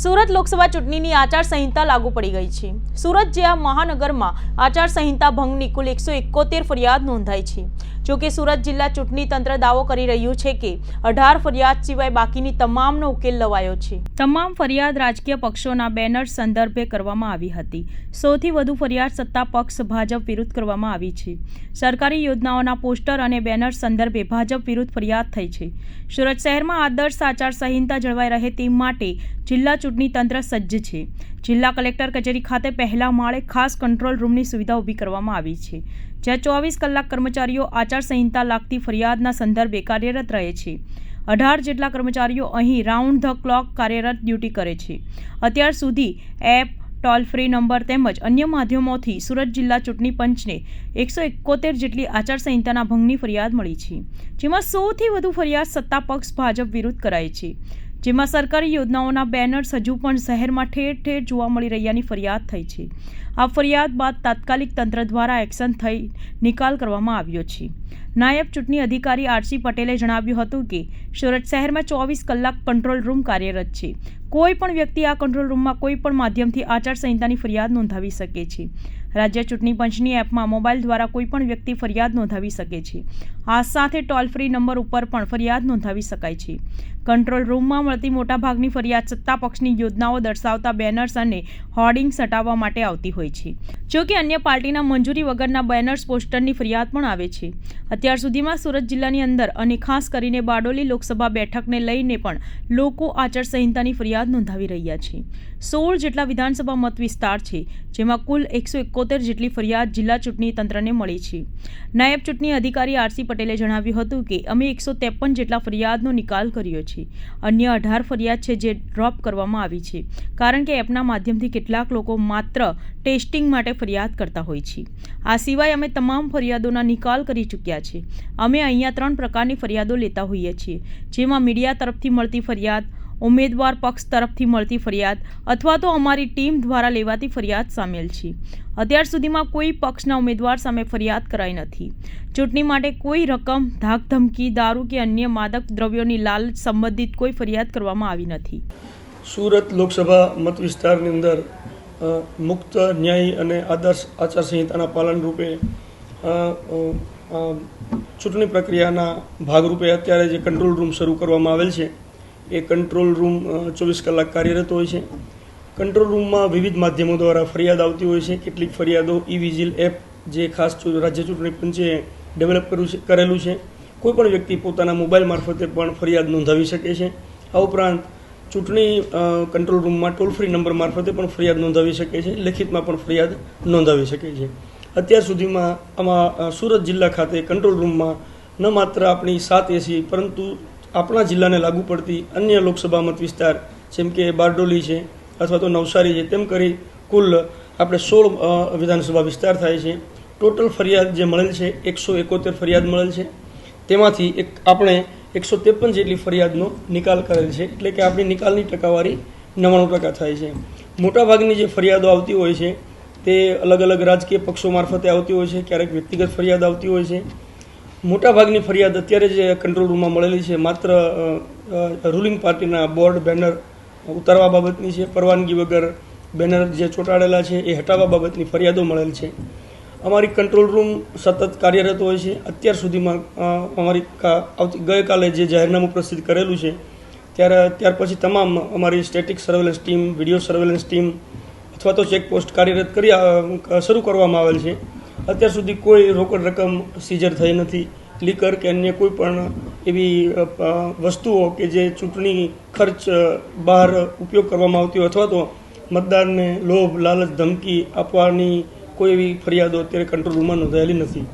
સુરત લોકસભા ચૂંટણીની આચારસંહિતા લાગુ પડી ગઈ છે. સુરત જેવા મહાનગરમાં આચારસંહિતા ભંગની કુલ એકસો એકોતેર ફરિયાદ નોંધાઈ છે. જોકે સુરત જિલ્લા ચૂંટણી તંત્ર દાવો કરી રહ્યું છે કે અઢાર ફરિયાદ સિવાય બાકીની તમામનો ઉકેલ લવાયો છે. તમામ ફરિયાદ રાજકીય પક્ષોના બેનર સંદર્ભે કરવામાં આવી હતી. સૌથી વધુ ફરિયાદ સત્તા પક્ષ ભાજપ વિરુદ્ધ કરવામાં આવી છે. સરકારી યોજનાઓના પોસ્ટર અને બેનર સંદર્ભે ભાજપ વિરુદ્ધ ફરિયાદ થઈ છે. સુરત શહેરમાં આદર્શ આચારસંહિતા જળવાઈ રહે તે માટે જિલ્લા ચૂંટણી તંત્ર સજ્જ છે. જિલ્લા કલેક્ટર કચેરી ખાતે પહેલા માળે ખાસ કંટ્રોલ રૂમની સુવિધા ઊભી કરવામાં આવી છે. જ્યાં ચોવીસ કલાક કર્મચારીઓ આચારસંહિતા લાગતી ફરિયાદના સંદર્ભે કાર્યરત રહે છે. અઢાર જેટલા કર્મચારીઓ અહીં રાઉન્ડ ધ ક્લોક કાર્યરત ડ્યુટી કરે છે. અત્યાર સુધી એપ, ટોલ ફ્રી નંબર તેમજ અન્ય માધ્યમોથી સુરત જિલ્લા ચૂંટણી પંચને એકસો એકોતેર જેટલી આચારસંહિતાના ભંગની ફરિયાદ મળી છે. જેમાં સૌથી વધુ ફરિયાદ સત્તા પક્ષ ભાજપ વિરુદ્ધ કરાઈ છે. જેમાં સરકારી યોજનાઓના બેનર્સ હજુ પણ શહેરમાં ઠેર ઠેર જોવા મળી રહ્યાની ફરિયાદ થઈ છે. આ ફરિયાદ બાદ તાત્કાલિક તંત્ર દ્વારા એક્શન થઈ નિકાલ કરવામાં આવ્યો છે. નાયબ ચૂંટણી અધિકારી આરસી પટેલે જણાવ્યું હતું કે, સુરત શહેરમાં ચોવીસ કલાક કંટ્રોલ રૂમ કાર્યરત છે. કોઈ પણ વ્યક્તિ આ કંટ્રોલ રૂમમાં કોઈ પણ માધ્યમથી આચારસંહિતાની ફરિયાદ નોંધાવી શકે છે. રાજ્ય ચૂંટણી પંચની એપમાં મોબાઈલ દ્વારા કોઈ પણ વ્યક્તિ ફરિયાદ નોંધાવી શકે છે. આ સાથે ટોલ ફ્રી નંબર ઉપર પણ ફરિયાદ નોંધાવી શકાય છે. કંટ્રોલ રૂમમાં મળતી મોટાભાગની ફરિયાદ સત્તા પક્ષની યોજનાઓ દર્શાવતા બેનર્સ અને હોર્ડિંગ્સ હટાવવા માટે આવતી હોય છે. જો કે અન્ય પાર્ટીના મંજૂરી વગરના બેનર્સ પોસ્ટરની ફરિયાદ પણ આવે છે. અત્યાર સુધીમાં સુરત જિલ્લાની અંદર અને ખાસ કરીને બારડોલી લોકસભા બેઠકને લઈને પણ લોકો આચારસંહિતાની ફરિયાદ નોંધાવી રહ્યા છે. સોળ જેટલા વિધાનસભા મત વિસ્તાર છે, જેમાં કુલ એકસો એકોતેર જેટલી ફરિયાદ જિલ્લા ચૂંટણી તંત્રને મળી છે. નાયબ ચૂંટણી અધિકારી આરસી પટેલે જણાવ્યું હતું કે, અમે એકસો ત્રેપન જેટલા ફરિયાદનો નિકાલ કર્યો છે. અન્ય અઢાર ફરિયાદ છે જે ડ્રોપ કરવામાં આવી છે. કારણ કે એપના માધ્યમથી કેટલાક લોકો માત્ર ટેસ્ટિંગ માટે ફરિયાદ કરતા હોય છે. આ સિવાય અમે તમામ ફરિયાદોના નિકાલ કરી ચૂક્યા છે. અમે અહીંયા ત્રણ પ્રકારની ફરિયાદો લેતા હોઈએ છીએ. જેમાં મીડિયા તરફથી મળતી ફરિયાદ ઉમેદવાર પક્ષ તરફથી મળતી ફરિયાદ અથવા તો અમારી ટીમ દ્વારા લેવાતી ફરિયાદ સામેલ છે. અત્યાર સુધીમાં કોઈ પક્ષના ઉમેદવાર સામે ફરિયાદ કરાઈ નથી. ચૂંટણી માટે કોઈ રકમ, ધાકધમકી, દારૂ કે અન્ય માદક દ્રવ્યોની લાલચ સંબંધિત કોઈ ફરિયાદ કરવામાં આવી નથી. સુરત લોકસભા મત વિસ્તારની અંદર મુક્ત ન્યાય અને આદર્શ આચારસંહિતાના પાલન રૂપે ચૂંટણી પ્રક્રિયાના ભાગરૂપે અત્યારે જે કંટ્રોલ રૂમ શરૂ કરવામાં આવેલ છે એ કંટ્રોલ રૂમ ચોવીસ કલાક કાર્યરત હોય છે. કંટ્રોલ રૂમમાં વિવિધ માધ્યમો દ્વારા ફરિયાદ આવતી હોય છે. કેટલીક ફરિયાદો ઈ વિજિલ એપ જે ખાસ રાજ્ય ચૂંટણી પંચે ડેવલપ કર્યું છે, કરેલું છે. કોઈ પણ વ્યક્તિ પોતાના મોબાઈલ મારફતે પણ ફરિયાદ નોંધાવી શકે છે. આ ઉપરાંત ચૂંટણી કંટ્રોલ રૂમમાં ટોલ ફ્રી નંબર મારફતે પણ ફરિયાદ નોંધાવી શકે છે. લેખિતમાં પણ ફરિયાદ નોંધાવી શકે છે. અત્યાર સુધીમાં આમાં સુરત જિલ્લા ખાતે કંટ્રોલ રૂમમાં ન માત્ર આપણી સાત એસી પરંતુ આપણા જિલ્લાને લાગુ પડતી અન્ય લોકસભા મત વિસ્તાર, જેમ કે બારડોલી છે અથવા તો નવસારી છે, તેમ કરી કુલ આપણે સોળ વિધાનસભા વિસ્તાર થાય છે. ટોટલ ફરિયાદ જે મળેલ છે, એકસો એકોતેર ફરિયાદ મળેલ છે. તેમાંથી એક આપણે એકસો ત્રેપન જેટલી ફરિયાદનો નિકાલ કરેલ છે. એટલે કે આપણી નિકાલની ટકાવારી નવ્વાણું ટકા થાય છે. મોટાભાગની જે ફરિયાદો આવતી હોય છે, તે અલગ અલગ રાજકીય પક્ષો મારફતે આવતી હોય છે, ક્યારેક વ્યક્તિગત ફરિયાદ આવતી હોય છે. મોટાભાગની ફરિયાદ અત્યારે જે કંટ્રોલ રૂમમાં મળેલી છે. માત્ર રૂલિંગ પાર્ટીના બોર્ડ બેનર ઉતારવા બાબતની છે, પરવાનગી વગર બેનર જે ચોંટાડેલા છે એ હટાવવા બાબતની ફરિયાદો મળેલ છે. અમારી કંટ્રોલ રૂમ સતત કાર્યરત હોય છે. અત્યાર સુધીમાં અમારી આવતી, ગઈકાલે જે જાહેરનામું પ્રસિદ્ધ કરેલું છે, ત્યારે, ત્યાર પછી તમામ અમારી static surveillance team video surveillance team અથવા તો ચેકપોસ્ટ કાર્યરત કરી શરૂ કરવામાં આવેલ છે. અત્યાર સુધી કોઈ રોકડ રકમ સીઝર થઈ નથી. લીકર કે અન્ય કોઈ પણ એવી વસ્તુઓ કે જે ચૂંટણી ખર્ચ બહાર ઉપયોગ કરવામાં આવતી હોય અથવા તો મતદારને લોભ, લાલચ, ધમકી આપવાની કોઈ એવી ફરિયાદો અત્યારે કંટ્રોલ રૂમમાં નોંધાયેલી નથી.